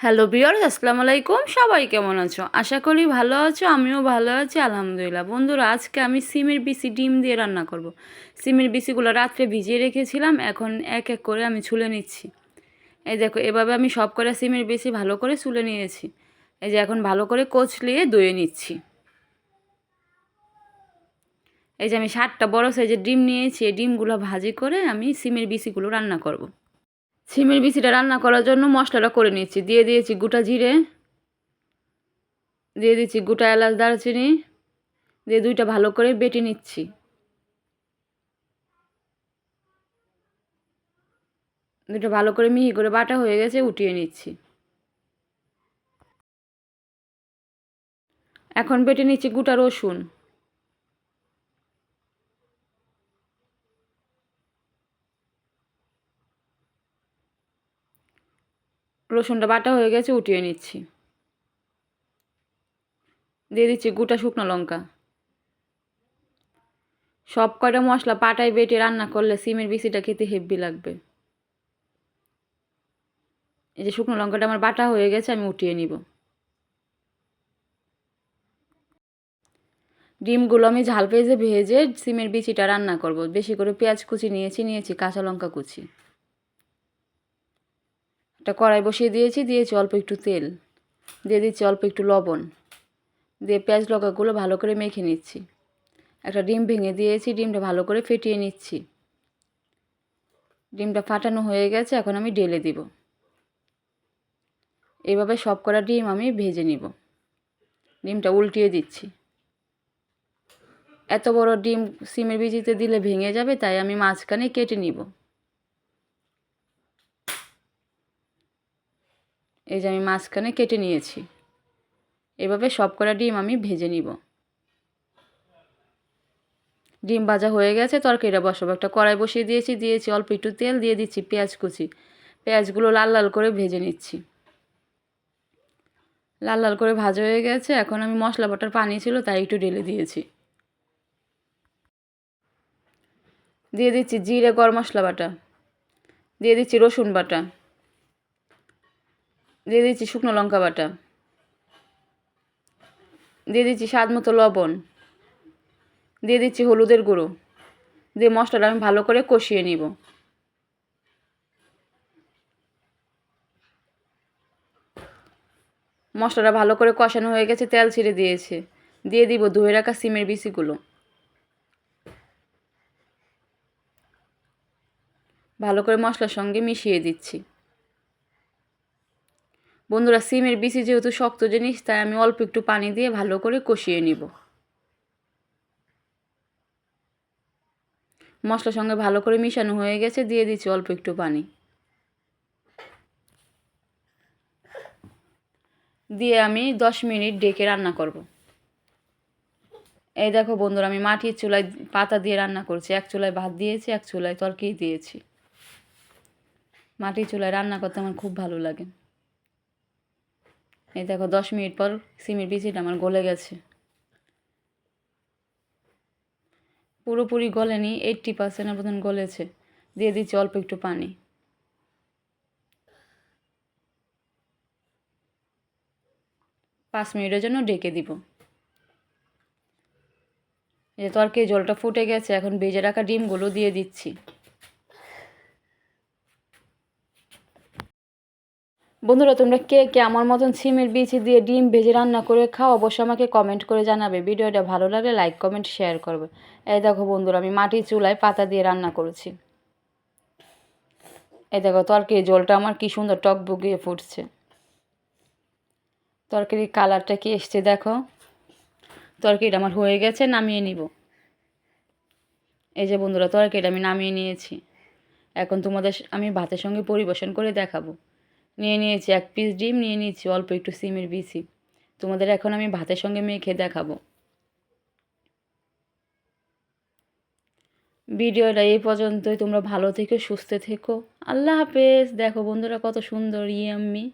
Hello বিয়ার্স আসসালামু আলাইকুম। সবাই কেমন আছো? আশা করি ভালো আছো, আমিও ভালো আছি, আলহামদুলিল্লাহ। বন্ধুরা, আজকে আমি সিমের বিসি ডিম দিয়ে রান্না করব। সিমের বিসিগুলো রাত্রে ভিজিয়ে রেখেছিলাম, এখন এক এক করে আমি ছুলে নিচ্ছি। এই দেখো, এভাবে আমি সব করে সিমের বিসি ভালো করে ছুলে নিয়েছি। এই যে এখন ভালো করে কচলিয়ে দইয়ে নিচ্ছি। এই যে আমি ষাটটা বড় সাইজের ডিম নিয়েছি, এই ডিমগুলো ভাজি করে আমি সিমের বিসিগুলো রান্না করব। সিমের বিচিটা রান্না করার জন্য মশলাটা করে নিচ্ছি। দিয়ে দিয়েছি গোটা জিরে, দিয়ে দিচ্ছি গোটা এলাচ দারচিনি, দিয়ে দুইটা ভালো করে বেটে নিচ্ছি। দুটো ভালো করে মিহি করে বাটা হয়ে গেছে, উঠিয়ে নিচ্ছি। এখন বেটে নিচ্ছি গোটা রসুন। রসুনটা বাটা হয়ে গেছে, উঠিয়ে নিচ্ছি। দিয়ে দিচ্ছি গোটা শুকনো লঙ্কা। সব কয়টা মশলা পাটায় বেটে রান্না করলে সিমের বিচিটা খেতে হেভি লাগবে। এই যে শুকনো লঙ্কাটা আমার বাটা হয়ে গেছে, আমি উঠিয়ে নিব। ডিমগুলো আমি ঝাল পেঁজে ভেজে সিমের বিচিটা রান্না করব। বেশি করে পেঁয়াজ কুচি নিয়েছি নিয়েছি কাঁচা লঙ্কা কুচি। একটা কড়াই বসিয়ে দিয়েছি দিয়েছি অল্প একটু তেল। দিয়ে দিচ্ছি অল্প একটু লবণ। দিয়ে পেঁয়াজ লঙ্কাগুলো ভালো করে মেখে নিচ্ছি। একটা ডিম ভেঙে দিয়েছি, ডিমটা ভালো করে ফেটিয়ে নিচ্ছি। ডিমটা ফাটানো হয়ে গেছে, এখন আমি ঢেলে দিব। এভাবে সব করা ডিম আমি ভেজে নিব। ডিমটা উল্টিয়ে দিচ্ছি। এত বড় ডিম সিমের বিজিতে দিলে ভেঙে যাবে, তাই আমি মাঝখানে কেটে নিব। এই যে আমি মাঝখানে কেটে নিয়েছি। এভাবে সব কটা ডিম আমি ভেজে নিব। ডিম ভাজা হয়ে গেছে, তরকারিটা বসাবো। একটা কড়াই বসিয়ে দিয়েছি দিয়েছি অল্প একটু তেল, দিয়ে দিচ্ছি পেঁয়াজ কুচি। পেঁয়াজগুলো লাল লাল করে ভেজে নিচ্ছি। লাল লাল করে ভাজা হয়ে গেছে, এখন আমি মশলা বাটার পানি ছিল তাই একটু ঢেলে দিয়েছি। দিয়ে দিচ্ছি জিরে, গরম মশলা বাটা। দিয়ে দিচ্ছি রসুন বাটা। দিয়ে দিচ্ছি শুকনো লঙ্কা বাটা। দিয়ে দিচ্ছি স্বাদ মতো লবণ। দিয়ে দিচ্ছি হলুদের গুঁড়ো। দিয়ে মশলাটা আমি ভালো করে কষিয়ে নিব। মশলাটা ভালো করে কষানো হয়ে গেছে, তেল ছিঁড়ে দিয়েছে। দিয়ে দিব ধুয়ে রাখা সিমের বিচিগুলো। ভালো করে মশলার সঙ্গে মিশিয়ে দিচ্ছি। বন্ধুরা, সিমের বিচি যেহেতু শক্ত জিনিস, তাই আমি অল্প একটু পানি দিয়ে ভালো করে কষিয়ে নিব। মশলার সঙ্গে ভালো করে মিশানো হয়ে গেছে, দিয়ে দিচ্ছি অল্প একটু পানি। দিয়ে আমি দশ মিনিট ডেকে রান্না করব। এই দেখো বন্ধুরা, আমি মাটির চুলায় পাতা দিয়ে রান্না করছি। এক চুলায় ভাত দিয়েছি, এক চুলায় তরকি দিয়েছি। মাটির চুলায় রান্না করতে আমার খুব ভালো লাগে। এই দেখো, দশ মিনিট পর সিমের বিচিটা আমার গলে গেছে। পুরোপুরি গলেনি এইট্টি পার্সেন্টের মতন গলেছে। দিয়ে দিচ্ছি অল্প একটু পানি। পাঁচ মিনিটের জন্য ডেকে দিব। এই তরকারি জলটা ফুটে গেছে, এখন ভেজে রাখা ডিমগুলো দিয়ে দিচ্ছি। বন্ধুরা, তোমরা কে কে আমার মতন সিমের বিচি দিয়ে ডিম ভেজে রান্না করে খাও, অবশ্যই আমাকে কমেন্ট করে জানাবে। ভিডিওটা ভালো লাগলে লাইক কমেন্ট শেয়ার করবে। এই দেখো বন্ধুরা, আমি মাটির চুলায় পাতা দিয়ে রান্না করেছি। এই দেখো, তরকারি জলটা আমার কি সুন্দর টক বুগিয়ে ফুটছে। তরকারির কালারটা কি এসছে দেখো। তরকারিটা আমার হয়ে গেছে, নামিয়ে নিব। এই যে বন্ধুরা, তরকারিটা আমি নামিয়ে নিয়েছি। এখন তোমাদের আমি ভাতের সঙ্গে পরিবেশন করে দেখাবো। নিয়ে নিয়েছি, এক পিস ডিম নিয়ে নিয়েছি, অল্প একটু সিমের বিচি। তোমাদের এখন আমি ভাতের সঙ্গে মেখে দেখাবো। ভিডিওটা এই পর্যন্তই, তোমরা ভালো থেকো, সুস্থ থেকো। আল্লাহ হাফেজ। দেখো বন্ধুরা কত সুন্দর ইয়াম্মি।